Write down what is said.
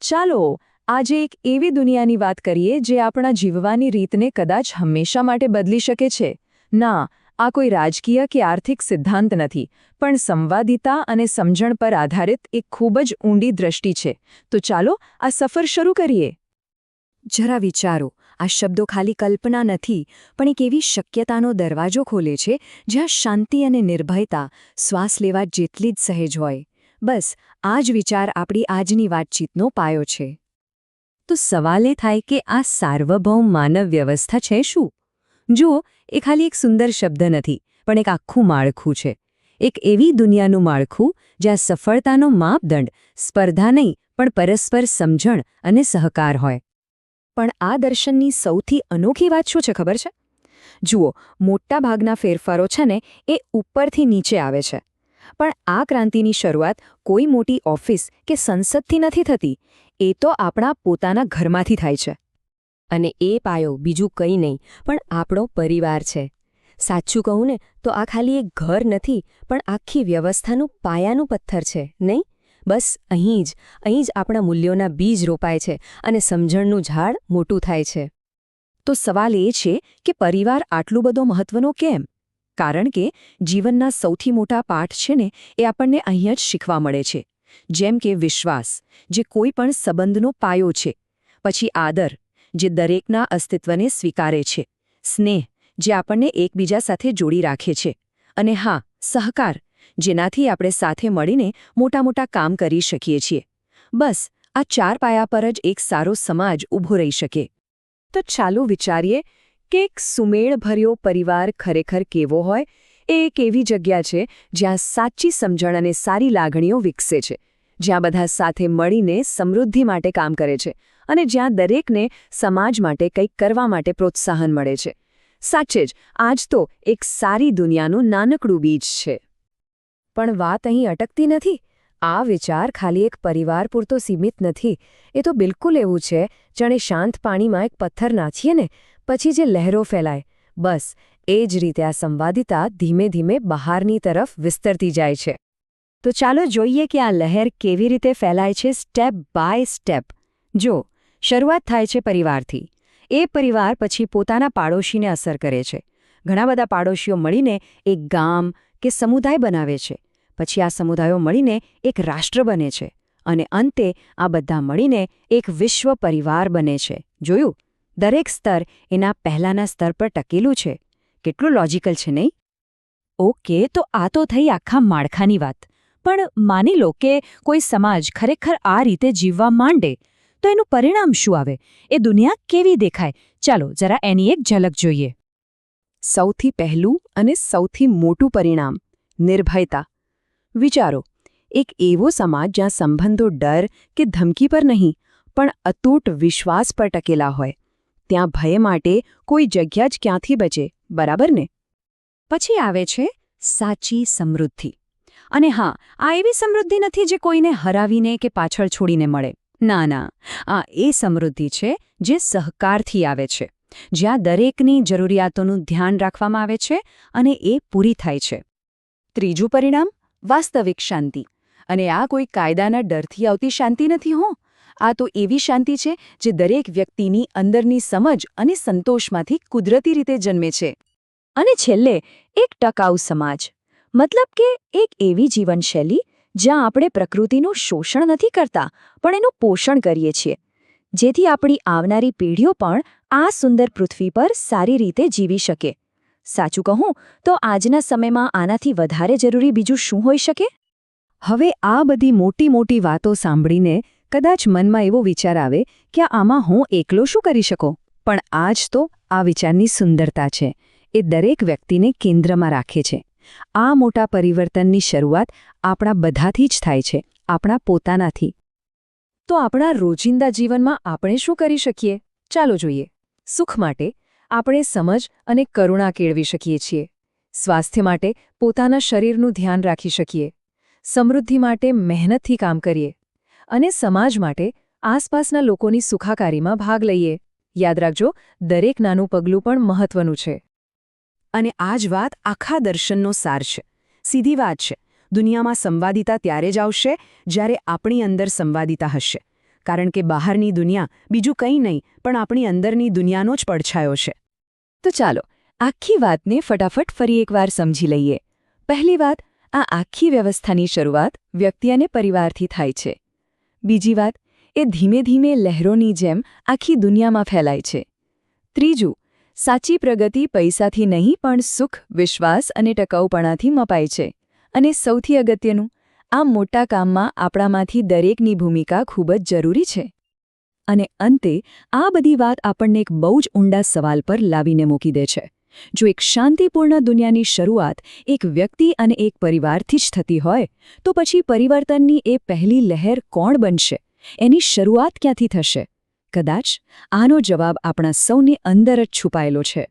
ચાલો, આજે એક એવી દુનિયાની વાત કરીએ જે આપણા જીવવાની રીતને કદાચ હંમેશા માટે બદલી શકે છે. ના, આ કોઈ રાજકીય કે આર્થિક સિદ્ધાંત નથી, પણ સંવાદિતા અને સમજણ પર આધારિત એક ખૂબ જ ઊંડી દ્રષ્ટિ છે. તો ચાલો, આ સફર શરૂ કરીએ. જરા વિચારો, આ શબ્દો ખાલી કલ્પના નથી, પણ એક એવી શક્યતાનો દરવાજો ખોલે છે જ્યાં શાંતિ અને નિર્ભયતા શ્વાસ લેવા જેટલી જ સહેજ હોય. બસ, આ જ વિચાર આપણી આજની વાતચીતનો પાયો છે. તો સવાલ એ થાય કે આ સાર્વભૌમ માનવ વ્યવસ્થા છે શું? જુઓ, એ ખાલી એક સુંદર શબ્દ નથી, પણ એક આખું માળખું છે. એક એવી દુનિયાનું માળખું જ્યાં સફળતાનો માપદંડ, સ્પર્ધા નહીં, પણ પરસ્પર સમજણ અને સહકાર હોય. પણ આ દર્શનની સૌથી અનોખી વાત શું છે ખબર છે? જુઓ, મોટાભાગના ફેરફારો છે ને, એ ઉપરથી નીચે આવે છે. પણ આ ક્રાંતિની શરૂઆત કોઈ મોટી ઓફિસ કે સંસદથી નથી થતી. એ તો આપણા પોતાના ઘરમાંથી થાય છે. અને એ પાયો બીજું કંઈ નહીં, પણ આપણો પરિવાર છે. સાચું કહું ને, તો આ ખાલી એક ઘર નથી, પણ આખી વ્યવસ્થાનું પાયાનું પથ્થર છે, નહીં? બસ અહીં જ અહીં જ આપણા મૂલ્યોના બીજ રોપાય છે અને સમજણનું ઝાડ મોટું થાય છે. તો સવાલ એ છે કે પરિવાર આટલું બધો મહત્વનો કેમ? કારણ કે જીવનના સૌથી મોટા પાઠ છે ને, એ આપણને અહીંયા જ શીખવા મળે છે. જેમ કે વિશ્વાસ, જે કોઈ પણ સંબંધનો પાયો છે. પછી આદર, જે દરેકના અસ્તિત્વને સ્વીકારે છે. સ્નેહ, જે આપણને એકબીજા સાથે જોડી રાખે છે. અને હા, સહકાર, જેનાથી આપણે સાથે મળીને મોટા મોટા કામ કરી શકીએ છીએ. બસ, આ ચાર પાયા પર જ એક સારો સમાજ ઊભો રહી શકે. તો ચાલો વિચારીએ કે એક સુમેળભર્યો પરિવાર ખરેખર કેવો હોય? એ એક એવી જગ્યા છે જ્યાં સાચી સમજણ અને સારી લાગણીઓ વિકસે છે, જ્યાં બધા સાથે મળીને સમૃદ્ધિ માટે કામ કરે છે અને જ્યાં દરેકને સમાજ માટે કંઈક કરવા માટે પ્રોત્સાહન મળે છે. સાચે જ, આજ તો એક સારી દુનિયાનું નાનકડું બીજ છે. પણ વાત અહીં અટકતી નથી. આ વિચાર ખાલી એક પરિવાર પૂરતો સીમિત નથી. એ તો બિલકુલ એવું છે, જાણે શાંત પાણીમાં એક પથ્થર નાખીએ ને પછી જે લહેરો ફેલાય, બસ, એ જ રીતે આ સંવાદિતા ધીમે ધીમે બહારની તરફ વિસ્તરતી જાય છે. તો ચાલો જોઈએ કે આ લહેર કેવી રીતે ફેલાય છે સ્ટેપ બાય સ્ટેપ. જો, શરૂઆત થાય છે પરિવારથી. એ પરિવાર પછી પોતાના પાડોશીને અસર કરે છે. ઘણા બધા પાડોશીઓ મળીને એક ગામ કે સમુદાય બનાવે છે. પછી આ સમુદાયો મળીને એક રાષ્ટ્ર બને છે. અને અંતે આ બધા મળીને એક વિશ્વ પરિવાર બને છે. જોયું? દરેક સ્તર એના પહેલાંના સ્તર પર ટકેલું છે. કેટલું લોજિકલ છે નહીં? ઓકે, તો આ તો થઈ આખા માળખાની વાત. પણ માની લો કે કોઈ સમાજ ખરેખર આ રીતે જીવવા માંડે, તો એનું પરિણામ શું આવે? એ દુનિયા કેવી દેખાય? ચાલો, જરા એની એક ઝલક જોઈએ. સૌથી પહેલું અને સૌથી મોટું પરિણામ, નિર્ભયતા. વિચારો, એક એવો સમાજ જ્યાં સંબંધો ડર કે ધમકી પર નહીં, પણ અતૂટ વિશ્વાસ પર ટકેલા હોય. ત્યાં ભય માટે કોઈ જગ્યા જ ક્યાંથી બચે, બરાબર ને? પછી આવે છે સાચી સમૃદ્ધિ. અને હા, આ એવી સમૃદ્ધિ નથી જે કોઈને હરાવીને કે પાછળ છોડીને મળે. ના ના, આ એ સમૃદ્ધિ છે જે સહકારથી આવે છે. જ્યાં દરેકની જરૂરિયાતોનું ધ્યાન રાખવામાં આવે છે અને એ પૂરી થાય છે. ત્રીજું પરિણામ, વાસ્તવિક શાંતિ. અને આ કોઈ કાયદાના ડરથી આવતી શાંતિ નથી, હો. આ તો એવી શાંતિ છે જે દરેક વ્યક્તિની અંદરની સમજ અને સંતોષમાંથી કુદરતી રીતે જન્મે છે. અને છેલ્લે, એક ટકાઉ સમાજ. મતલબ કે એક એવી જીવનશૈલી જ્યાં આપણે પ્રકૃતિનું શોષણ નથી કરતા, પણ એનું પોષણ કરીએ છીએ. જેથી આપણી આવનારી પેઢીઓ પણ આ સુંદર પૃથ્વી પર સારી રીતે જીવી શકે. સાચું કહું, તો આજના સમયમાં આનાથી વધારે જરૂરી બીજું શું હોઈ શકે? હવે આ બધી મોટી મોટી વાતો સાંભળીને કદાચ મનમાં એવો વિચાર આવે કે આમાં હું એકલો શું કરી શકું? પણ આ જ તો આ વિચારની સુંદરતા છે. એ દરેક વ્યક્તિને કેન્દ્રમાં રાખે છે. આ મોટા પરિવર્તનની શરૂઆત આપણા બધાથી જ થાય છે, આપણા પોતાનાથી. તો આપણા રોજિંદા જીવનમાં આપણે શું કરી શકીએ? ચાલો જોઈએ. સુખ માટે આપણે સમજ અને કરુણા કેળવી શકીએ છીએ. સ્વાસ્થ્ય માટે પોતાના શરીરનું ધ્યાન રાખી શકીએ. સમૃદ્ધિ માટે મહેનતથી કામ કરીએ. અને સમાજ માટે આસપાસના લોકોની સુખાકારીમાં ભાગ લઈએ. યાદ રાખજો, દરેક નાનું પગલું પણ મહત્વનું છે. અને આ જ વાત આખા દર્શનનો સાર છે. સીધી વાત છે. દુનિયામાં સંવાદિતા ત્યારે જ આવશે, જ્યારે આપણી અંદર સંવાદિતા હશે. કારણ કે બહારની દુનિયા બીજું કંઈ નહીં, પણ આપણી અંદરની દુનિયાનો જ પડછાયો છે. તો ચાલો, આખી વાતને ફટાફટ ફરી એકવાર સમજી લઈએ. પહેલી વાત, આ આખી વ્યવસ્થાની શરૂઆત વ્યક્તિ અને પરિવારથી થાય છે. બીજી વાત, એ ધીમે ધીમે લહેરોની જેમ આખી દુનિયામાં ફેલાય છે. ત્રીજું, સાચી પ્રગતિ પૈસાથી નહીં, પણ સુખ, વિશ્વાસ અને ટકાઉપણાથી મપાય છે. અને સૌથી અગત્યનું, આ મોટા કામમાં આપણામાંથી દરેકની ભૂમિકા ખૂબ જ જરૂરી છે. અને અંતે, આ બધી વાત આપણને એક બહુ જ ઊંડા સવાલ પર લાવીને મૂકી દે છે. જો એક શાંતિપૂર્ણ દુનિયાની શરૂઆત એક વ્યક્તિ અને એક પરિવારથી જ થતી હોય, તો પછી પરિવર્તનની એ પહેલી લહેર કોણ બનશે? એની શરૂઆત ક્યાંથી થશે? કદાચ આનો જવાબ આપણા સૌની અંદર જ છુપાયેલો છે.